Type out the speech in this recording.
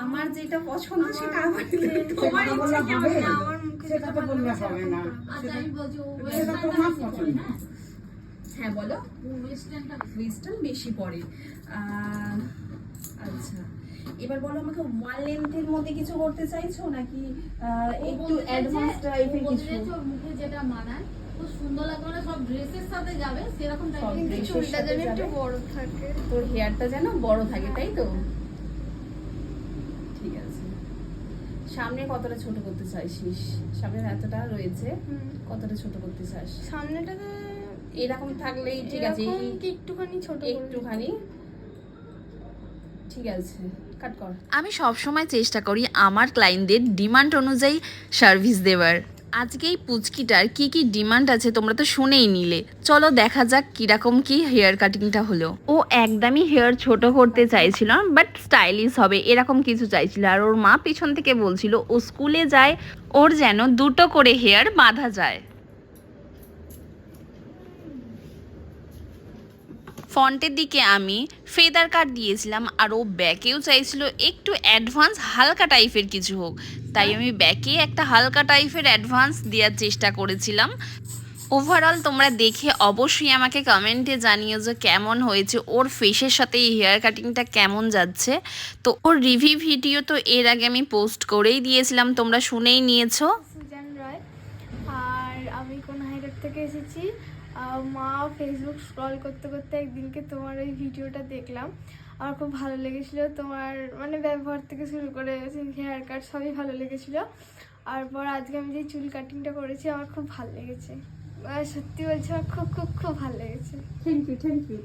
আমার যেটা পছন্দ সেটা আমার তোমার ইচ্ছা হবে? না। আমার মুখে সেটা তো বললে হবে না। আচ্ছা আমি বলছি সেটা তোমার পছন্দ। হ্যাঁ? বলো। ওয়েস্টার্নটা ওয়েস্টার্ন বেশি পড়ে। আচ্ছা। এবার বলো আমাকে ওয়ান লেন্থের মধ্যে কিছু করতে চাইছো নাকি একটু অ্যাডভান্স টাইপের কিছু? মুখে যেটা মানায় খুব সুন্দর লাগবে মানে সব ড্রেসের সাথে যাবে সেরকম টাইপের চুলটা যেন একটু বড় থাকে। তোর হেয়ারটা যেন বড় থাকে তাই তো ঠিক আছে সামনে কতটা ছোট করতে চাইছিস? সামনে এতটা রয়েছে হুম। কতটা ছোট করতে চাস? সামনেটাতে এরকম থাকলেই ঠিক আছে। একটুখানি ছোট একটুখানি। ঠিক আছে কাট কর। আমি সবসময় চেষ্টা করি আমার ক্লায়েন্টদের ডিমান্ড অনুযায়ী সার্ভিস দেওয়ার। আজকে এই পুচকিটার কি কি ডিমান্ড আছে তোমরা তো শুনেই নিলে। চলো দেখা যাক কীরকম কি হেয়ার কাটিংটা হলো। ও একদমই হেয়ার ছোট করতে চাইছিল বাট স্টাইলিশ হবে, এরকম কিছু চাইছিল। আর ওর মা পিছন থেকে বলছিল, ও স্কুলে যায়, ওর যেন দুটো করে হেয়ার বাঁধা যায়। ফন্টের দিকে আমি ফেদার কাট দিয়েছিলাম, আর ও ব্যাকেও চাইছিল একটু অ্যাডভান্স হালকা টাইপের কিছু হোক। তাই আমি ব্যাকে একটা হালকা টাইপের অ্যাডভান্স দেওয়ার চেষ্টা করেছিলাম। ওভারঅল তোমরা দেখে অবশ্যই আমাকে কমেন্টে জানিও যে কেমন হয়েছে, ওর ফেসের সাথে এই হেয়ার কাটিংটা কেমন যাচ্ছে। তো ওর রিভিউ ভিডিও তো এর আগে আমি পোস্ট করেই দিয়েছিলাম, তোমরা শুনেই নিয়েছো। আমি কোন হাইডার থেকে এসেছি। মা ফেসবুক স্ক্রল করতে করতে একদিনকে তোমার ওই ভিডিওটা দেখলাম। আমার খুব ভালো লেগেছিল। তোমার মানে ব্যবহার থেকে শুরু করে হেয়ার কাট সবই ভালো লেগেছিল। আর পর আজকে আমি যে চুল কাটিংটা করেছি আমার খুব ভালো লেগেছে। সত্যি বলছি আমার খুব খুব খুব ভালো লেগেছে। Thank you thank you